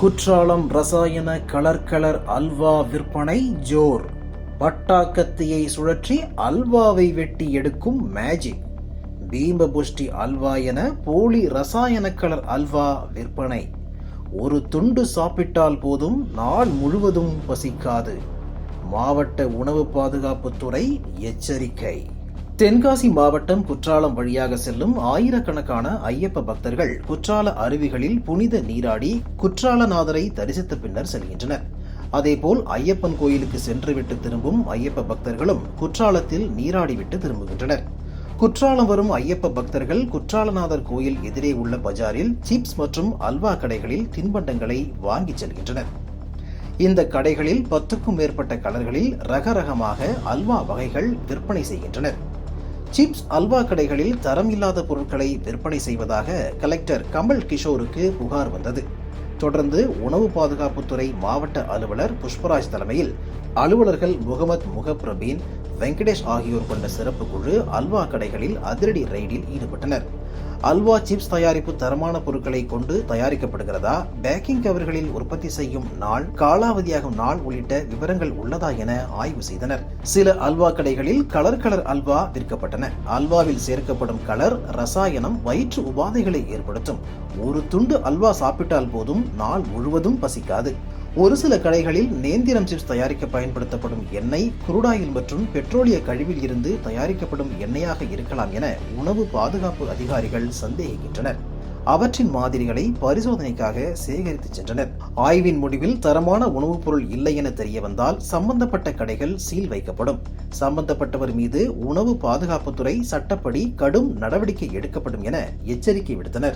குற்றாலம் ரசாயன colour colour halwa விற்பனை ஜோர். பட்டாக்கத்தியை சுழற்றி அல்வாவை வெட்டி எடுக்கும் மேஜிக் பீம்பபுஷ்டி அல்வா என போலி ரசாயன கலர் அல்வா விற்பனை. ஒரு துண்டு சாப்பிட்டால் போதும் நாள் முழுவதும் பசிக்காது. மாவட்ட உணவு பாதுகாப்புத்துறை எச்சரிக்கை. தென்காசி மாவட்டம் குற்றாலம் வழியாக செல்லும் ஆயிரக்கணக்கான ஐயப்ப பக்தர்கள் குற்றால அருவிகளில் புனித நீராடி குற்றாலநாதரை தரிசித்த பின்னர் செல்கின்றனர். அதேபோல் ஐயப்பன் கோயிலுக்கு சென்றுவிட்டு திரும்பும் ஐயப்ப பக்தர்களும் குற்றாலத்தில் நீராடிவிட்டு திரும்புகின்றனர். குற்றாலம் வரும் ஐயப்ப பக்தர்கள் குற்றாலநாதர் கோயில் எதிரே உள்ள பஜாரில் சிப்ஸ் மற்றும் அல்வா கடைகளில் தின்பண்டங்களை வாங்கிச் செல்கின்றனர். இந்த கடைகளில் பத்துக்கும் மேற்பட்ட கலர்களில் ரகரகமாக அல்வா வகைகள் விற்பனை செய்கின்றனர். சிப்ஸ் அல்வா கடைகளில் தரம் இல்லாத பொருட்களை விற்பனை செய்வதாக கலெக்டர் கமல் கிஷோருக்கு புகார் வந்தது. தொடர்ந்து உணவு பாதுகாப்புத்துறை மாவட்ட அலுவலர் புஷ்பராஜ் தலைமையில் அலுவலர்கள் முகமது முகப்ரபீன் வெங்கடேஷ் ஆகியோர் கொண்ட சிறப்பு குழு அல்வா கடைகளில் அதிரடி ரெய்டில் ஈடுபட்டனர். அல்வா சிப்ஸ் தயாரிப்பு தரமான பொருட்களை கொண்டு தயாரிக்கப்படுகிறதா? பேக்கிங் கவர்களில் உற்பத்தி செய்யும் நாள் காலாவதியாகும் நாள் உள்ளிட்ட விவரங்கள் உள்ளதா என ஆய்வு செய்தனர். சில அல்வா கடைகளில் கலர் கலர் அல்வா விற்கப்பட்டன. அல்வாவில் சேர்க்கப்படும் கலர் ரசாயனம் வயிற்று உபாதைகளை ஏற்படுத்தும். ஒரு துண்டு அல்வா சாப்பிட்டால் போதும் நாள் முழுவதும் பசிக்காது. ஒரு சில கடைகளில் நேந்திரம் சிப்ஸ் தயாரிக்க பயன்படுத்தப்படும் எண்ணெய் குருடாயில் மற்றும் பெட்ரோலிய கழிவில் இருந்து தயாரிக்கப்படும் எண்ணெயாக இருக்கலாம் என உணவு பாதுகாப்பு அதிகாரிகள் சந்தேகிக்கின்றனர். அவற்றின் மாதிரிகளை பரிசோதனைக்காக சேகரித்து சென்றனர். ஆய்வின் முடிவில் தரமான உணவுப் பொருள் இல்லை என தெரிய வந்தால் சம்பந்தப்பட்ட கடைகள் சீல் வைக்கப்படும். சம்பந்தப்பட்டவர் மீது உணவு பாதுகாப்புத்துறை சட்டப்படி கடும் நடவடிக்கை எடுக்கப்படும் என எச்சரிக்கை விடுத்தனர்.